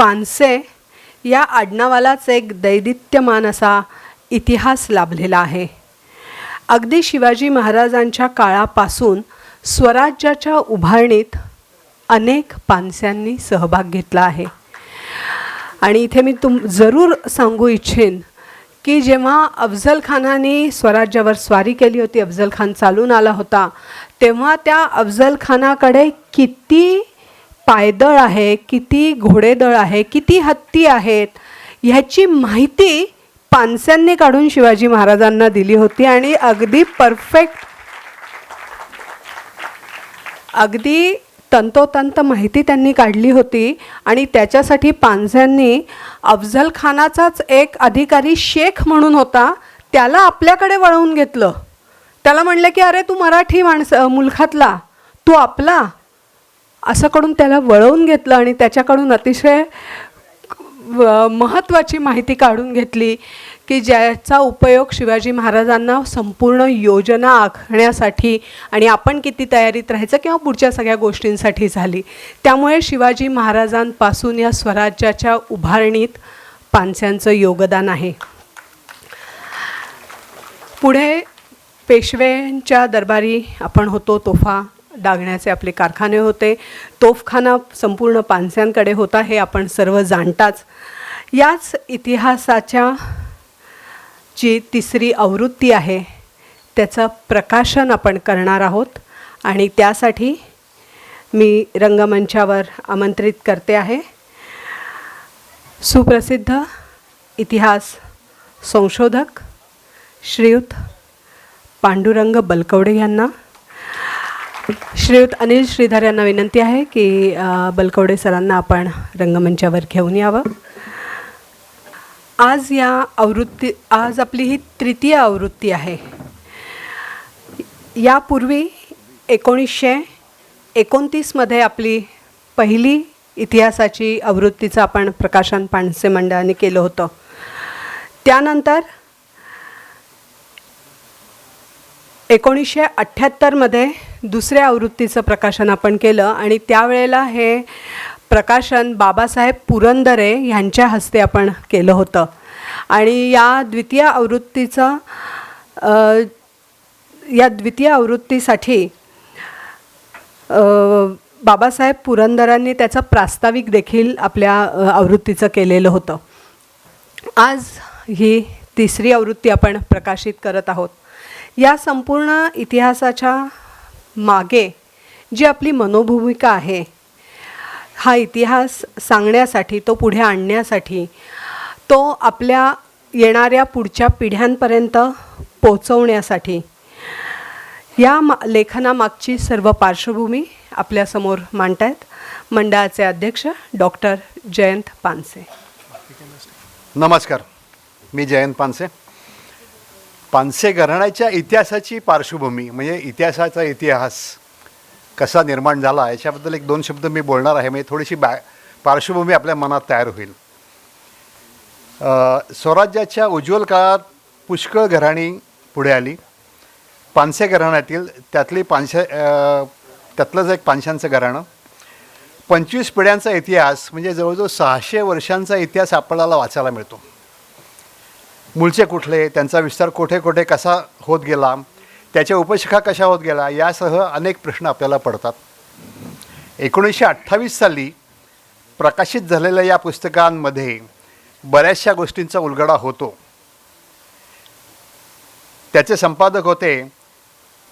पानसे या आडनावालाच एक दैदित्यमान असा इतिहास लाभलेला आहे. अगदी शिवाजी महाराजांच्या काळापासून स्वराज्याच्या उभारणीत अनेक पानस्यांनी सहभाग घेतला आहे. आणि इथे मी तुम जरूर सांगू इच्छेन की जेव्हा अफजल खानाने स्वराज्यावर स्वारी केली होती अफजल खान चालून आला होता तेव्हा त्या अफजल खानाकडे किती पायदळ आहे किती घोडेदळ आहे किती हत्ती आहेत ह्याची माहिती पानस्यांनी काढून शिवाजी महाराजांना दिली होती आणि अगदी परफेक्ट अगदी तंतोतंत माहिती त्यांनी काढली होती. आणि त्याच्यासाठी पानस्यांनी अफजल खानाचाच एक अधिकारी शेख म्हणून होता त्याला आपल्याकडे वळवून घेतलं. त्याला म्हणलं की अरे तू मराठी माणसं मुलखातला. तू आपला. असं करून त्याला वळवून घेतलं आणि त्याच्याकडून अतिशय व- महत्त्वाची माहिती काढून घेतली की ज्याचा उपयोग शिवाजी महाराजांना संपूर्ण योजना आखण्यासाठी आणि आपण किती तयारीत राहायचं किंवा पुढच्या सगळ्या गोष्टींसाठी झाली. त्यामुळे शिवाजी महाराजांपासून या स्वराज्याच्या उभारणीत पानस्यांचं योगदान आहे. पुढे पेशव्यांच्या दरबारी आपण होतो तोफा. डागण्याचे आपले कारखाने होते. तोफखाना संपूर्ण पानस्यांकडे होता हे आपण सर्व जाणताच. याच इतिहासाच्या जी तिसरी आवृत्ती आहे त्याचं प्रकाशन आपण करणार आहोत आणि त्यासाठी मी रंगमंचावर आमंत्रित करते आहे. सुप्रसिद्ध इतिहास संशोधक श्रीयुत पांडुरंग बलकवडे यांना श्रीयुत अनिल श्रीधर यांना विनंती आहे की बलकवडे सरांना आपण रंगमंचावर घेऊन यावं. आज या आवृत्ती आज आपली ही तृतीय आवृत्ती आहे. यापूर्वी एकोणीसशे एकोणतीसमध्ये आपली पहिली इतिहासाची आवृत्तीचं आपण प्रकाशन पानसे मंडळाने केलं होतं. त्यानंतर एकोणीसशे अठ्ठ्याहत्तरमध्ये दुसऱ्या आवृत्तीचं प्रकाशन आपण केलं आणि त्यावेळेला हे प्रकाशन बाबासाहेब पुरंदरे ह्यांच्या हस्ते आपण केलं होतं. आणि या द्वितीय आवृत्तीचं या द्वितीय आवृत्तीसाठी बाबासाहेब पुरंदरांनी त्याचं प्रास्ताविक देखील आपल्या आवृत्तीचं केलेलं होतं. आज ही तिसरी आवृत्ती आपण प्रकाशित करत आहोत. या संपूर्ण इतिहासाच्या मागे जी आपली मनोभूमिका आहे हा इतिहास सांगण्यासाठी तो पुढे आणण्यासाठी तो आपल्या येणाऱ्या पुढच्या पिढ्यांपर्यंत पोचवण्यासाठी या मा लेखनामागची सर्व पार्श्वभूमी आपल्यासमोर मांडतायत. मंडळाचे अध्यक्ष डॉक्टर जयंत पानसे. नमस्कार. मी जयंत पानसे. पानसे घराण्याच्या इतिहासाची पार्श्वभूमी म्हणजे इतिहासाचा इतिहास कसा निर्माण झाला याच्याबद्दल एक दोन शब्द मी बोलणार आहे. म्हणजे थोडीशी बॅ पार्श्वभूमी आपल्या मनात तयार होईल. स्वराज्याच्या उज्ज्वल काळात पुष्कळ घराणी पुढे आली. पानसे घराण्यातील त्यातली पानशे त्यातलंच एक पानशांचं घराणं. पंचवीस पिढ्यांचा इतिहास म्हणजे जवळजवळ सहाशे वर्षांचा इतिहास आपल्याला वाचायला मिळतो. मूळचे कुठले त्यांचा विस्तार कोठे कोठे कसा होत गेला त्याच्या उपशिखा कशा होत गेला यासह अनेक प्रश्न आपल्याला पडतात. एकोणीसशे अठ्ठावीस साली प्रकाशित झालेल्या या पुस्तकांमध्ये बऱ्याचशा गोष्टींचा उलगडा होतो. त्याचे संपादक होते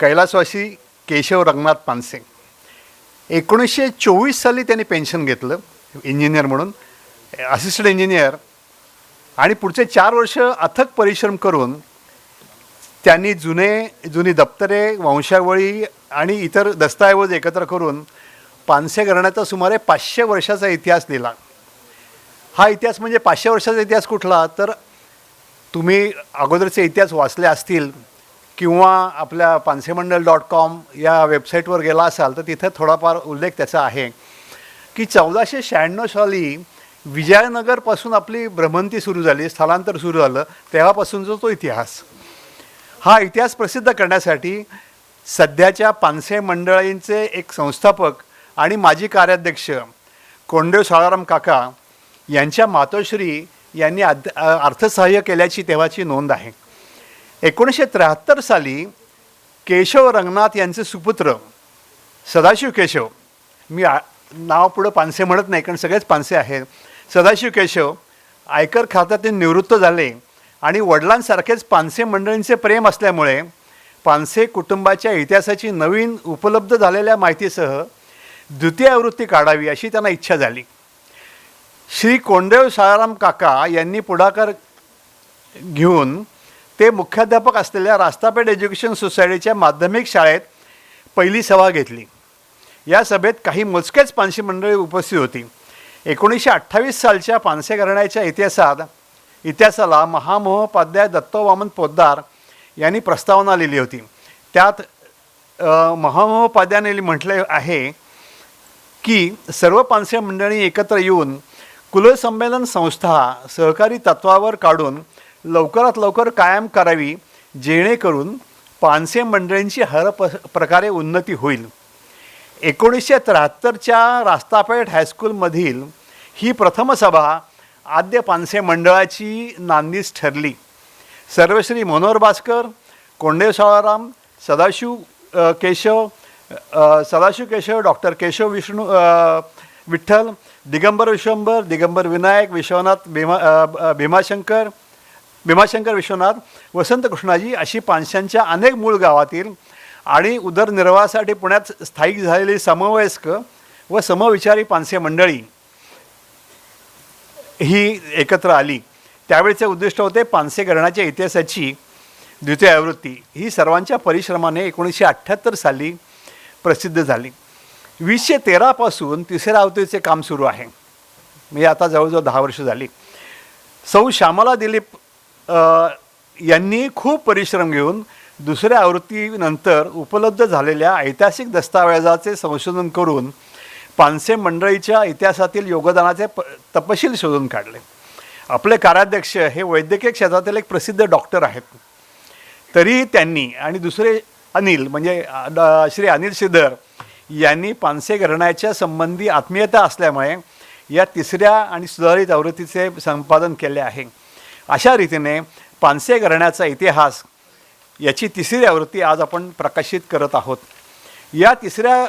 कैलासवासी केशव रंगनाथ पानसे. एकोणीसशे चोवीस साली त्यांनी पेन्शन घेतलं इंजिनियर म्हणून असिस्टंट इंजिनियर आणि पुढचे चार वर्ष अथक परिश्रम करून त्यांनी जुने जुनी दप्तरे वंशावळी आणि इतर दस्तऐवज एकत्र करून पानसे घराण्याचा सुमारे पाचशे वर्षाचा इतिहास लिहिला. हा इतिहास म्हणजे पाचशे वर्षाचा इतिहास कुठला? तर तुम्ही अगोदरचे इतिहास वाचले असतील किंवा आपल्या पानसेमंडल डॉट कॉम या वेबसाईटवर गेला असाल तर तिथे थोडाफार उल्लेख त्याचा आहे की चौदाशे शहाण्णव साली विजयनगरपासून आपली भ्रमंती सुरू झाली स्थलांतर सुरू झालं तेव्हापासूनचा तो इतिहास. हा इतिहास प्रसिद्ध करण्यासाठी सध्याच्या पानसे मंडळींचे एक संस्थापक आणि माजी कार्याध्यक्ष कोंडेव साळाराम काका यांच्या मातोश्री यांनी अद अर्थसहाय्य केल्याची तेव्हाची नोंद आहे. एकोणीसशे त्र्याहत्तर साली केशव रंगनाथ यांचे सुपुत्र सदाशिव केशव मी आ नाव पुढं पानसे म्हणत नाही कारण सगळेच पानसे आहेत सदाशिव केशव आयकर खात्यातून निवृत्त झाले आणि वडिलांसारखेच पानसे मंडळींचे प्रेम असल्यामुळे पानसे कुटुंबाच्या इतिहासाची नवीन उपलब्ध झालेल्या माहितीसह द्वितीय आवृत्ती काढावी अशी त्यांना इच्छा झाली. श्री कोंडदेव साळाराम काका यांनी पुढाकार घेऊन ते मुख्याध्यापक असलेल्या रास्तापेठ एज्युकेशन सोसायटीच्या माध्यमिक शाळेत पहिली सभा घेतली. या सभेत काही मोजकेच पानशी मंडळी उपस्थित होती. एकोणीसशे अठ्ठावीस सालच्या पानसे घराण्याच्या इतिहासात इतिहासाला महामहोपाध्याय दत्तो वामन पोद्दार यांनी प्रस्तावना लिहिली होती. त्यात अ, म्हटले आहे की सर्व पानसे मंडळी एकत्र येऊन कुलसंमेलन संस्था सहकारी तत्वावर काढून लवकरात लवकर कायम करावी जेणेकरून पानसे मंडळींची हर प प्रकारे उन्नती होईल. एकोणीसशे त्र्याहत्तरच्या रास्तापेठ हायस्कूलमधील ही प्रथम सभा आद्य पानसे मंडळाची नांदीच ठरली. सर्वश्री मनोहर भास्कर कोंडे साळाराम सदाशिव केशव सदाशिव केशव डॉक्टर केशव विष्णू विठ्ठल दिगंबर विश्वंभर दिगंबर विनायक विश्वनाथ भीमा भीमाशंकर भीमाशंकर विश्वनाथ वसंत कृष्णाजी अशी पानशांच्या अनेक मूळ गावातील आणि उदरनिर्वाहासाठी पुण्यात स्थायिक झालेली समवयस्क व समविचारी पानसे मंडळी ही एकत्र आली. त्यावेळचे उद्दिष्ट होते पानसे घराण्याच्या इतिहासाची द्वितीय आवृत्ती. ही सर्वांच्या परिश्रमाने एकोणीसशे अठ्ठ्याहत्तर साली प्रसिद्ध झाली. वीसशे तेरापासून तिसऱ्या आवृत्तीचे काम सुरू आहे. म्हणजे आता जवळजवळ दहा वर्ष झाली. सौ श्यामला दिलीप यांनी खूप परिश्रम घेऊन दुसऱ्या आवृत्तीनंतर उपलब्ध झालेल्या ऐतिहासिक दस्तावेजाचे संशोधन करून पानसे मंडळीच्या इतिहासातील योगदानाचे प तपशील शोधून काढले. आपले कार्याध्यक्ष हे वैद्यकीय क्षेत्रातील एक प्रसिद्ध डॉक्टर आहेत. तरीही त्यांनी आणि दुसरे अनिल म्हणजे श्री अनिल श्रीधर यांनी पानसे घराण्याच्या संबंधी आत्मीयता असल्यामुळे या तिसऱ्या आणि सुधारित आवृत्तीचे संपादन केले आहे. अशा रीतीने पानसे घराण्याचा इतिहास याची तिसरी आवृत्ती आज आपण प्रकाशित करत आहोत. या तिसऱ्या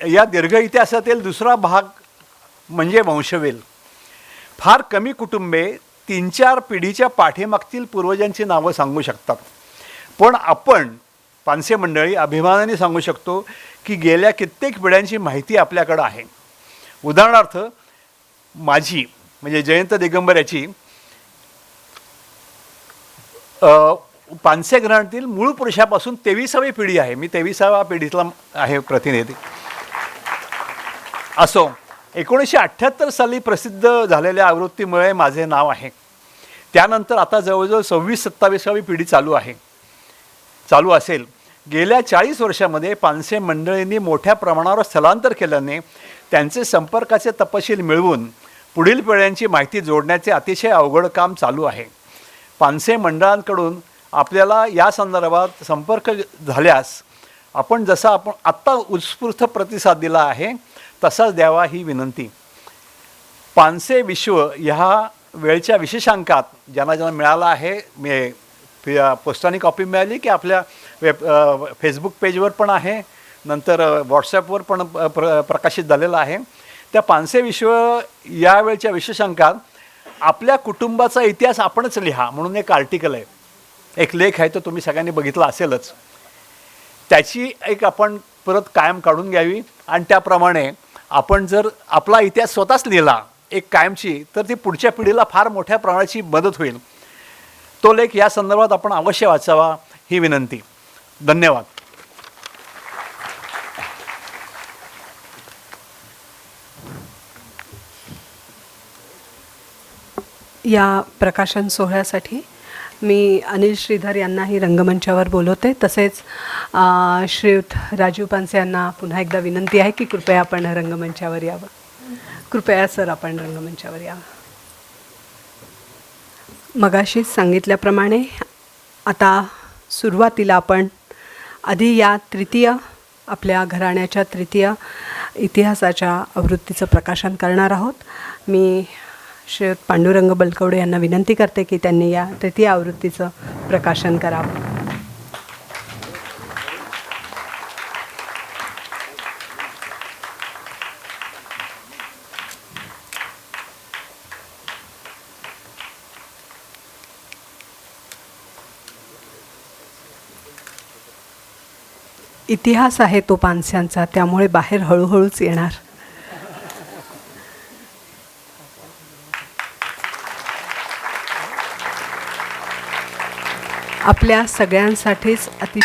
या दीर्घ इतिहासातील दुसरा भाग म्हणजे वंशवेल. फार कमी कुटुंबे तीन चार पिढीच्या पाठीमागतील पूर्वजांची नावं सांगू शकतात. पण आपण पानसे मंडळी अभिमानाने सांगू शकतो की गेल्या कित्येक पिढ्यांची माहिती आपल्याकडं आहे. उदाहरणार्थ माझी म्हणजे जयंत दिगंबर याची पानसे घराण्यातील मूळ पुरुषापासून तेविसावी पिढी आहे. मी तेविसाव्या पिढीतला आहे प्रतिनिधी. असो एकोणीसशे अठ्ठ्याहत्तर साली प्रसिद्ध झालेल्या आवृत्तीमुळे माझे नाव आहे. त्यानंतर आता जवळजवळ सव्वीस सत्तावीसावी पिढी चालू आहे. चालू असेल. गेल्या चाळीस वर्षामध्ये पानसे मंडळींनी मोठ्या प्रमाणावर स्थलांतर केल्याने त्यांचे संपर्काचे तपशील मिळवून पुढील पिढ्यांची माहिती जोडण्याचे अतिशय अवघड काम चालू आहे. पानसे मंडळांकडून आपल्याला या संदर्भात संपर्क झाल्यास आपण जसा आपण आत्ता उत्स्फूर्त प्रतिसाद दिला आहे तसाच द्यावा ही विनंती. पानसे विश्व ह्या वेळच्या विशेषांकात ज्यांना ज्यांना मिळाला आहे मी पोस्टाने कॉपी मिळाली की आपल्या वेब फेसबुक पेजवर पण आहे नंतर व्हॉट्सॲपवर पण प्र प्रकाशित झालेलं आहे. त्या पानसे विश्व या वेळच्या विशेषांकात आपल्या कुटुंबाचा इतिहास आपणच लिहा म्हणून एक आर्टिकल आहे. एक लेख आहे तो तुम्ही सगळ्यांनी बघितला असेलच. त्याची एक आपण परत कायम काढून घ्यावी आणि त्याप्रमाणे आपण जर आपला इतिहास स्वतःच लिहिला एक कायमची तर ती पुढच्या पिढीला फार मोठ्या प्रमाणाची मदत होईल. तो लेख या संदर्भात आपण अवश्य वाचावा ही विनंती. धन्यवाद. या प्रकाशन सोहळ्यासाठी मी अनिल श्रीधर यांनाही रंगमंचावर बोलवते. तसेच श्रीयुत राजीव पानसे यांना पुन्हा एकदा विनंती आहे की कृपया आपण रंगमंचावर यावं. कृपया सर आपण रंगमंचावर यावं. मगाशीच सांगितल्याप्रमाणे आता सुरुवातीला आपण आधी या तृतीय आपल्या घराण्याच्या तृतीय इतिहासाच्या आवृत्तीचं प्रकाशन करणार आहोत. मी श्रीयुत पांडुरंग बलकवडे यांना विनंती करते की त्यांनी या तृतीय आवृत्तीचं प्रकाशन करावं. इतिहास आहे तो पानस्यांचा त्यामुळे बाहेर हळूहळूच येणार. आपल्या सगळ्यांसाठीच अति